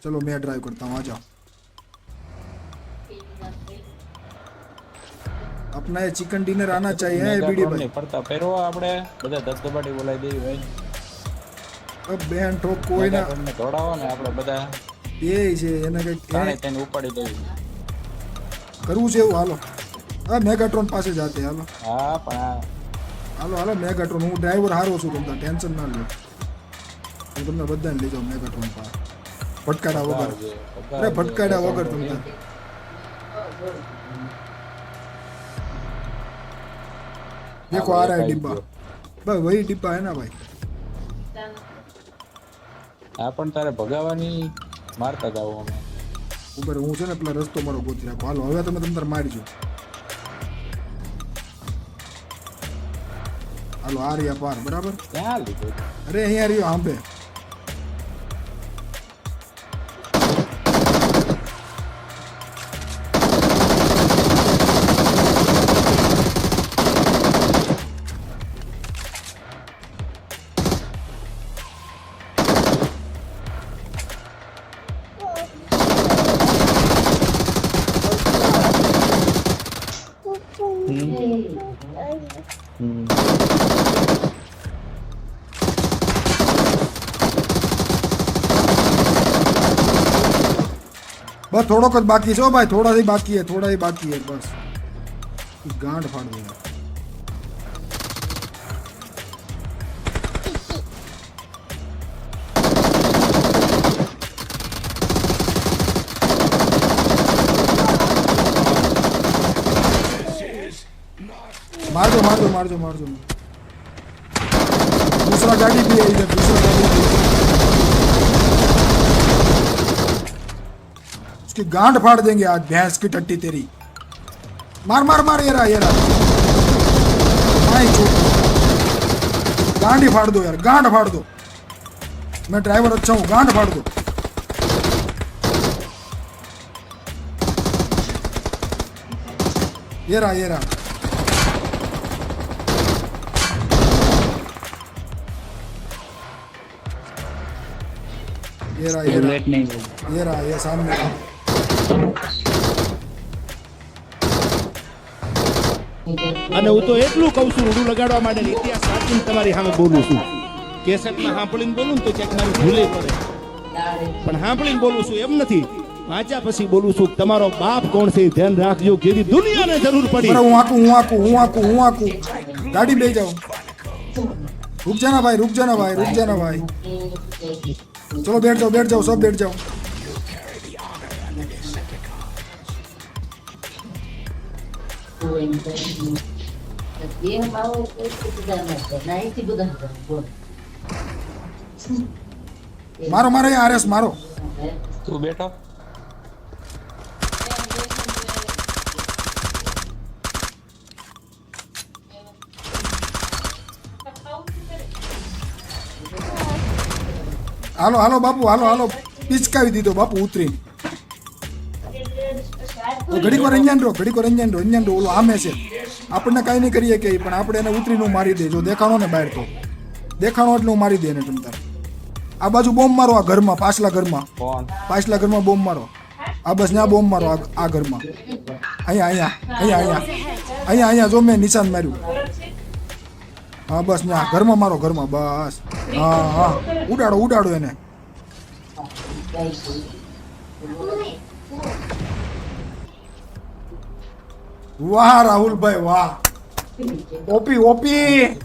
चलो मैं ड्राइव करता हूँ आ जाओ अपना ये चिकन डिनर आना चाहिए है बीडी મેગાટ્રોન भाई ની ફરતા પહેરવો આપણે બધા ધબધબાટી બોલાવી દેવી ભાઈ अब बहन ठोक कोई ना મેગાટ્રોન ને દોડાવો ને આપણે બધા એ છે એને કંઈક તાણે એ તેને ઉપાડી દેવી કરવું છે એવું હાલો હા મેગાટ્રોન પાસે જાતે હાલો હા પણ આ હાલો હાલો મેગાટ્રોન હું ડ્રાઈવર હારો છું તમને ટેન્શન ના લો હું તમને બધાને લઈ જાઉં મેગાટ્રોન પાસે ભટકાડા વગર. અરે ભટકાડા વગર તમને દેખો આ રહ્યા ડિબ્બા. ભાઈ વહી ડિબ્બા હે ભાઈ. આ પણ તારે ભગાવાની મારતા જાવ અમે. ઉપર હું છે ને પેલા રસ્તો મારો ગોતી નાખો હાલો હવે તમે તમ મારી જો હાલો આ રહ્યા પાર બરાબર? અરે અહીંયા રહ્યો આંબે બસ થોડોક જ બાકી છે હો ભાઈ થોડા થી બાકી હે થોડા ही બાકી હે બસ ગાંઠ ફાડ मार दो मार दो मार दो मार दो। दूसरा गाड़ी भी है इधर, दूसरा गाड़ी भी है। उसकी गांड फाड़ देंगे आज, भैंस की टट्टी तेरी। मार मार मार, ये रहा ये रहा। नहीं चूक गांड ही फाड़ दो यार, गांड फाड़ दो। मैं ड्राइवर अच्छा हूँ, गांड फाड़ दो। ये रहा ये रहा। ये रहा ये रहा બુલેટ નહીં હોય. ये रहा ये सामने रहा અને હું તો એટલું કહું છું રૂડું લગાડવા માટે ને ઇતિહાસ સાચીને તમારી સામે બોલું છું કેસેટમાં સાંભળીને બોલું ને તો ક્યાંક મારું ભૂલે પડે પણ સાંભળીને બોલું છું એમ નથી વાંચ્યા પછી બોલું છું કે તમારો બાપ કોણ છે એ ધ્યાન રાખજો જેની દુનિયાને જરૂર પડી बड़ा हूँ आकू हूँ आकू हूँ आकू हूँ आकू गाड़ी ले जाओ रुक जाना भाई रुक जाना भाई रुक जाना भाई चलो बैठ जाओ बैठ जाओ सब बैठ जाओ। मारो मारो ये आर एस मारो। तू बेटा હાલો હાલો બાપુ હાલો હાલો. પિચકાવી દીધો બાપુ ઉતરી ઘડીક વાર અંજાન રહો ઘડીક વાર અંજાન રહો અંજાન રહો. ઓલો આમે છે. આપણને કાંઈ નહીં કરીએ કે પણ આપણે એને ઉતરીને મારી દે જો દેખાણો ને બહાર તો. દેખાણો એટલે હું મારી દે એને તમતાર આ બાજુ બોમ્બ મારો આ ઘરમાં પાછલા ઘરમાં. પાછલા ઘરમાં બોમ્બ મારો. આ બસ ત્યાં બોમ્બ મારો આ- આ ઘરમાં. અહીંયા અહીંયા અહીંયા અહીંયા. અહીંયા અહીંયા જો મેં નિશાન માર્યું. હા બસ ના ઘરમાં મારો ઘરમાં બસ. હા હા. ઉડાડો ઉડાડો એને. વાહ, રાહુલભાઈ, વાહ. ઓપી ઓપી.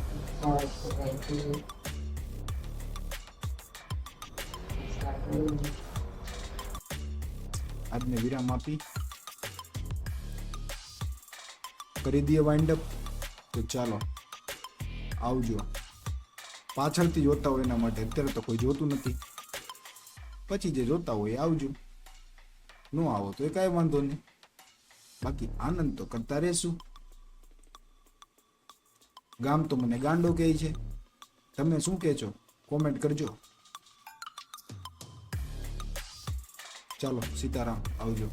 આજને વિરામ આપી. કરી દઈએ વાઇન્ડ અપ તો ચાલો, આવજો. પાછળથી જોતા હોય એના માટે અત્યારે તો કોઈ જોતું નથી. પછી જે જોતા હોય આવજો. ન આવો તો એ કાંઈ વાંધો નહીં. બાકી આનંદ તો કરતા રહેશું. ગામ તો મને ગાંડો કહે છે. તમે શું કહે છો? કોમેન્ટ કરજો. ચાલો, સીતારામ, આવજો.